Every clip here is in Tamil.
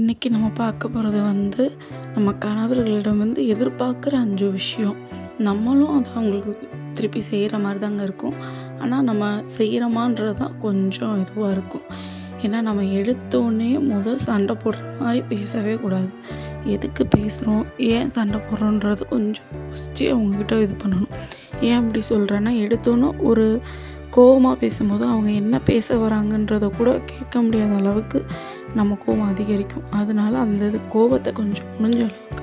இன்றைக்கி நம்ம பார்க்க போகிறது வந்து நம்ம கணவர்களிடம் வந்து எதிர்பார்க்குற அஞ்சு விஷயம். நம்மளும் அதை அவங்களுக்கு திருப்பி செய்கிற மாதிரி தாங்க இருக்கும். ஆனால் நம்ம செய்கிறோமான்றது தான் கொஞ்சம் இதுவாக இருக்கும். ஏன்னா நம்ம எடுத்தோடனே முதல் சண்டை போடுற மாதிரி பேசவே கூடாது. எதுக்கு பேசுகிறோம் ஏன் சண்டை போடுறோன்றது கொஞ்சம் யோசித்து அவங்கக்கிட்ட இது பண்ணணும். ஏன் அப்படி சொல்கிறேன்னா எடுத்தோன்னே ஒரு கோவமாக பேசும்போது அவங்க என்ன பேச வராங்கன்றத கூட கேட்க முடியாத அளவுக்கு நம்ம கோவம் அதிகரிக்கும். அதனால அந்த இது கோவத்தை கொஞ்சம் முடிஞ்ச அளவுக்கு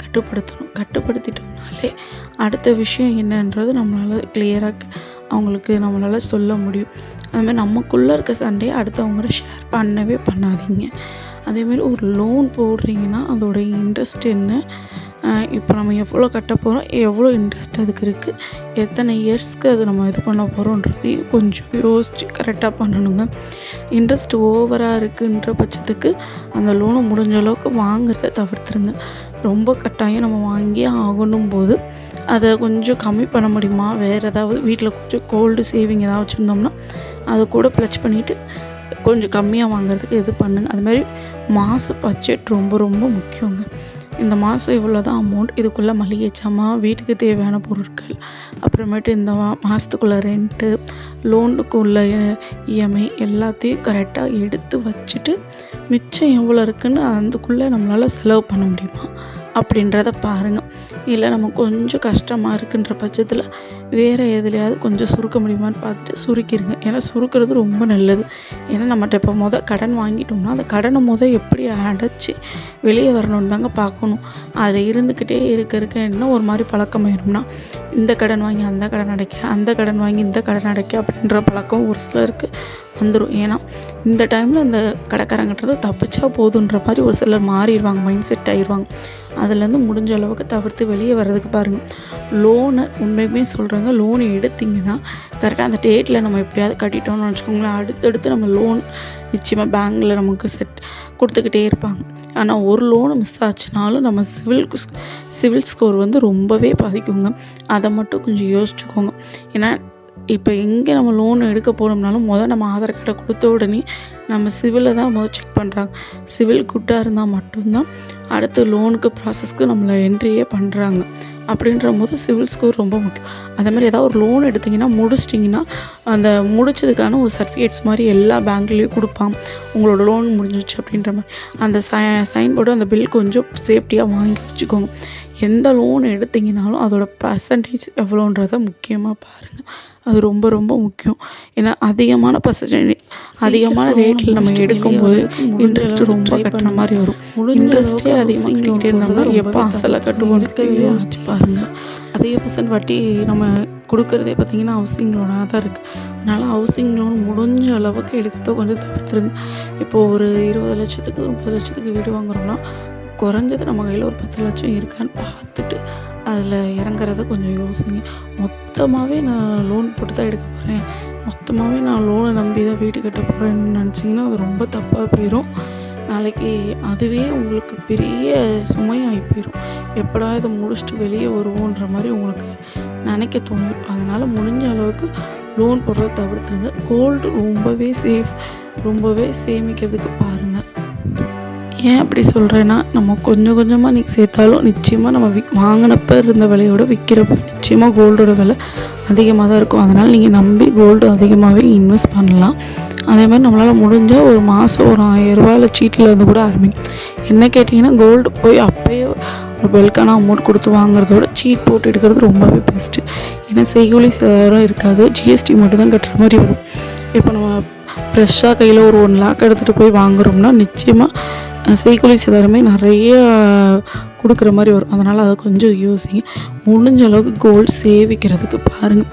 கட்டுப்படுத்தணும். கட்டுப்படுத்திட்டோம்னாலே அடுத்த விஷயம் என்னன்றது நம்மளால் கிளியராக அவங்களுக்கு நம்மளால் சொல்ல முடியும். அதுமாதிரி நமக்குள்ளே இருக்க சண்டையை அடுத்தவங்கள ஷேர் பண்ணவே பண்ணாதீங்க. அதேமாரி ஒரு லோன் போடுறீங்கன்னா அதோட இன்ட்ரெஸ்ட் என்ன? இப்போ நம்ம எவ்வளோ கட்ட போகிறோம் எவ்வளோ இன்ட்ரெஸ்ட் அதுக்கு இருக்குது எத்தனை இயர்ஸ்க்கு அது நம்ம இது பண்ண போகிறோன்றதையும் கொஞ்சம் யோசித்து கரெக்டாக பண்ணணுங்க. இன்ட்ரெஸ்ட் ஓவராக இருக்குன்ற பட்சத்துக்கு அந்த லோனை முடிஞ்ச அளவுக்கு வாங்குறத தவிர்த்துருங்க. ரொம்ப கட்டாயம் நம்ம வாங்கியே ஆகணும் போது அதை கொஞ்சம் கம்மி பண்ண முடியுமா? வேறு ஏதாவது வீட்டில் கொஞ்சம் கோல்டு சேவிங் ஏதாவது வச்சுருந்தோம்னா அதை கூட ப்ளச் பண்ணிவிட்டு கொஞ்சம் கம்மியாக வாங்குறதுக்கு இது பண்ணுங்கள் அதுமாதிரி மாத பட்ஜெட் ரொம்ப ரொம்ப முக்கியங்க. இந்த மாதம் இவ்வளோ தான் அமௌண்ட் இதுக்குள்ளே மளிகை சாமான் வீட்டுக்கு தேவையான பொருட்கள் அப்புறமேட்டு இந்த மா மாதத்துக்குள்ளே ரெண்ட்டு லோனுக்கு உள்ள இஎம்ஐ எல்லாத்தையும் கரெக்டாக எடுத்து வச்சுட்டு மிச்சம் எவ்வளோ இருக்குன்னு அதுக்குள்ளே நம்மளால் செலவு பண்ண முடியுமா? அப்படின்றத பாருங்கள் இல்லை நம்ம கொஞ்சம் கஷ்டமாக இருக்குன்ற பட்சத்தில் வேறு எதுலையாவது கொஞ்சம் சுருக்க முடியுமான்னு பார்த்துட்டு சுருக்கிடுங்க ஏன்னா சுருக்கிறது ரொம்ப நல்லது. ஏன்னா நம்மகிட்ட இப்போ மொதல் கடன் வாங்கிட்டோம்னா அந்த கடனை மொதல் எப்படி அடைச்சி வெளியே வரணும்னு தாங்க பார்க்கணும். அதில் இருந்துக்கிட்டே இருக்க இருக்க என்ன ஒரு மாதிரி பழக்கமாயிரும்னா இந்த கடன் வாங்கி அந்த கடன் அடைக்க அந்த கடன் வாங்கி இந்த கடன் அடைக்க அப்படின்ற பழக்கம் ஒரு சிலருக்கு வந்துடும் ஏன்னா இந்த டைமில் அந்த கடைக்காரங்கிட்டது தப்பிச்சா போதுன்ற மாதிரி ஒரு சிலர் மாறிடுவாங்க மைண்ட் செட் ஆயிடுவாங்க அதுலேருந்து முடிஞ்ச அளவுக்கு தவிர்த்து வெளியே வர்றதுக்கு பாருங்கள் லோனை உண்மையுமே சொல்கிறாங்க லோன் எடுத்திங்கன்னா கரெக்டாக அந்த டேட்டில் நம்ம எப்படியாவது கட்டிட்டோம்னு வச்சுக்கோங்களேன் அடுத்தடுத்து நம்ம லோன் நிச்சயமாக பேங்க்கில் நமக்கு செட் கொடுத்துக்கிட்டே இருப்பாங்க. ஆனால் ஒரு லோனு மிஸ் ஆச்சுனாலும் நம்ம சிவில் சிவில் ஸ்கோர் வந்து ரொம்பவே பாதிக்குங்க. அதை மட்டும் கொஞ்சம் யோசிச்சுக்கோங்க. ஏன்னா இப்போ எங்கே நம்ம லோன் எடுக்க போனோம்னாலும் முதல் நம்ம ஆதார் கார்டை கொடுத்த உடனே நம்ம சிவிலை தான் முதல் செக் பண்ணுறாங்க சிவில் குட்டாக இருந்தால் மட்டும்தான் அடுத்து லோனுக்கு ப்ராசஸ்க்கு நம்மளை என்ட்ரியே பண்ணுறாங்க அப்படின்ற போது சிவில் ஸ்கோர் ரொம்ப முக்கியம். அதே மாதிரி ஏதாவது ஒரு லோன் எடுத்திங்கன்னா முடிச்சிட்டிங்கன்னா அந்த முடிச்சதுக்கான ஒரு சர்டிஃபிகேட்ஸ் மாதிரி எல்லா பேங்க்லேயும் கொடுப்பாங்க உங்களோட லோன் முடிஞ்சிச்சு அப்படின்ற மாதிரி. அந்த சை சைன் போர்டு அந்த பில் கொஞ்சம் சேஃப்டியாக வாங்கி வச்சுக்கோங்க. எந்த லோன் எடுத்திங்கனாலும் அதோட பர்சன்டேஜ் எவ்வளோன்றதை முக்கியமாக பாருங்கள் அது ரொம்ப ரொம்ப முக்கியம். ஏன்னா அதிகமான பர்சன்டேஜ் அதிகமான ரேட்டில் நம்ம எடுக்கும்போது இன்ட்ரெஸ்ட் ரொம்ப கட்டுற மாதிரி வரும். இன்ட்ரெஸ்ட்டே அதிகமாக கட்டிக்கிட்டே இருந்தோம்னா எப்போ அசலை கட்டுவோன்னு யோசிச்சு பாருங்கள் அதிக பர்சன்ட் வட்டி நம்ம கொடுக்குறதே பார்த்திங்கன்னா ஹவுசிங் லோனாக தான் இருக்குது அதனால் ஹவுசிங் லோன் முடிஞ்ச அளவுக்கு எடுக்கிறத கொஞ்சம் தவிர்த்துருங்க. இப்போது ஒரு இருபது லட்சத்துக்கு முப்பது லட்சத்துக்கு வீடு வாங்குறோம்னா குறைஞ்சது நம்ம கையில் ஒரு பத்து லட்சம் இருக்கான்னு பார்த்துட்டு அதில் இறங்குறத கொஞ்சம் யோசிங்க. மொத்தமாகவே நான் லோன் போட்டு தான் எடுக்க போகிறேன் மொத்தமாகவே நான் லோனை நம்பி தான் வீடு கட்ட போகிறேன்னு நினச்சிங்கன்னா அது ரொம்ப தப்பாக போயிடும் நாளைக்கு அதுவே உங்களுக்கு பெரிய சுமையாகி போயிடும் எப்படா இதை முடிச்சுட்டு வெளியே வருவோன்ற மாதிரி உங்களுக்கு நினைக்க தோணும் அதனால் முடிஞ்ச அளவுக்கு லோன் போடுறத தவிர்த்துங்க கோல்டு ரொம்பவே சேஃப் ரொம்பவே சேமிக்கிறதுக்கு பாருங்கள் ஏன் அப்படி சொல்கிறேன்னா நம்ம கொஞ்சம் கொஞ்சமாக நீ சேர்த்தாலும் நிச்சயமாக நம்ம வி வாங்கினப்ப இருந்த விலையோட விற்கிறப்ப நிச்சயமாக கோல்டோட விலை அதிகமாக தான் இருக்கும். அதனால் நீங்கள் நம்பி கோல்டு அதிகமாகவே இன்வெஸ்ட் பண்ணலாம். அதே மாதிரி நம்மளால் முடிஞ்சால் ஒரு மாதம் ஒரு ஆயிரரூபாயில் சீட்டில் இருந்து கூட ஆரம்பிக்கும் என்ன கேட்டிங்கன்னா கோல்டு போய் அப்போயே ஒரு பெல்கான அமௌண்ட் கொடுத்து வாங்குறதோட சீட் போட்டு எடுக்கிறது ரொம்பவே பெஸ்ட்டு ஏன்னா செய்கூலி சேதாரம் இருக்காது. ஜிஎஸ்டி மட்டும் தான் கட்டுற மாதிரி வரும். இப்போ நம்ம ஃப்ரெஷ்ஷாக கையில் ஒரு ஒன் லேக் எடுத்துகிட்டு போய் வாங்குகிறோம்னா நிச்சயமாக செய்கூலி சேதாரமே நிறைய கொடுக்குற மாதிரி வரும். அதனால் அதை கொஞ்சம் யோசிங்க. முடிஞ்ச அளவுக்கு கோல்டு சேமிக்கிறதுக்கு பாருங்கள்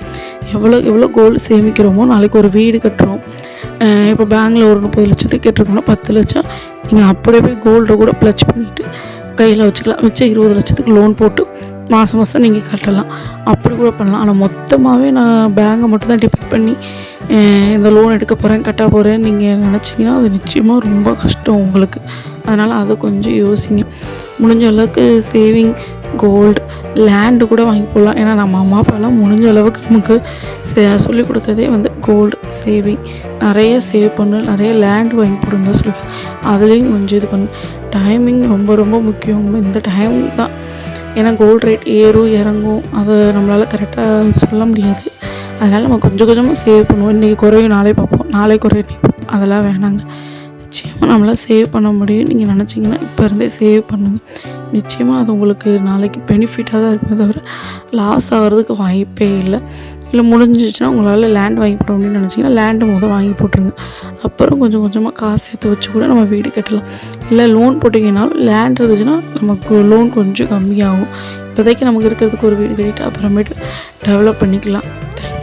எவ்வளோ எவ்வளோ கோல்டு சேமிக்கிறோமோ நாளைக்கு ஒரு வீடு கட்டுறோம். இப்போ பேங்கில் ஒரு முப்பது லட்சத்துக்கு கேட்டிருக்கோம்னா பத்து லட்சம். நீங்கள் அப்படியே போய் கோல்டை கூட ப்ளச் பண்ணிவிட்டு கையில் வச்சுக்கலாம். மிச்சம் இருபது லட்சத்துக்கு லோன் போட்டு மாதம் மாதம் நீங்கள் கட்டலாம். அப்படி கூட பண்ணலாம். ஆனால் மொத்தமாகவே நான் பேங்கை மட்டும் தான் டிபெண்ட் பண்ணி இந்த லோன் எடுக்க போகிறேன் கட்ட போகிறேன் நீங்கள் நினச்சிங்கன்னா அது நிச்சயமாக ரொம்ப கஷ்டம் உங்களுக்கு. அதனால் அதை கொஞ்சம் யோசிங்க. முடிஞ்ச அளவுக்கு சேவிங் கோல்டு லேண்டு கூட வாங்கி போடலாம். ஏன்னா நம்ம அம்மா அப்பாலாம் முடிஞ்ச அளவுக்கு நமக்கு சொல்லி கொடுத்ததே வந்து கோல்டு சேவிங் நிறைய சேவ் பண்ணு நிறைய லேண்ட் வாங்கி போடுன்னு தான் சொல்லுவேன். அதுலேயும் கொஞ்சம் இது பண்ணு. டைமிங் ரொம்ப ரொம்ப முக்கியம். இந்த டைம் தான். ஏன்னா கோல்டு ரேட் ஏறும் இறங்கும். அதை நம்மளால் கரெக்டாக சொல்ல முடியாது. அதனால் நம்ம கொஞ்சம் கொஞ்சமாக சேவ் பண்ணுவோம். இன்றைக்கி குறையும் நாளே பார்ப்போம். நாளை குறையும் அதெல்லாம் வேணாங்க. நிச்சயமாக நம்மளால் சேவ் பண்ண முடியும். நீங்கள் நினச்சிங்கன்னா இப்போ இருந்தே சேவ் பண்ணுங்கள் நிச்சயமாக அது உங்களுக்கு நாளைக்கு பெனிஃபிட்டாக தான் இருக்குமே தவிர லாஸ் ஆகிறதுக்கு வாய்ப்பே இல்லை. இல்லை முடிஞ்சிச்சுன்னா உங்களால் லேண்ட் வாங்கி போட முடியும்னு நினச்சிங்கன்னா லேண்டு முதல் வாங்கி போட்டுருங்க. அப்புறம் கொஞ்சம் கொஞ்சமாக காசு சேர்த்து வச்சு கூட நம்ம வீடு கட்டலாம். இல்லை லோன் போட்டிங்கனாலும் லேண்ட் இருந்துச்சுன்னா நமக்கு லோன் கொஞ்சம் கம்மியாகும். இப்போதைக்கு நமக்கு இருக்கிறதுக்கு ஒரு வீடு கட்டிட்டு அப்புறமேட்டு டெவலப் பண்ணிக்கலாம். தேங்க்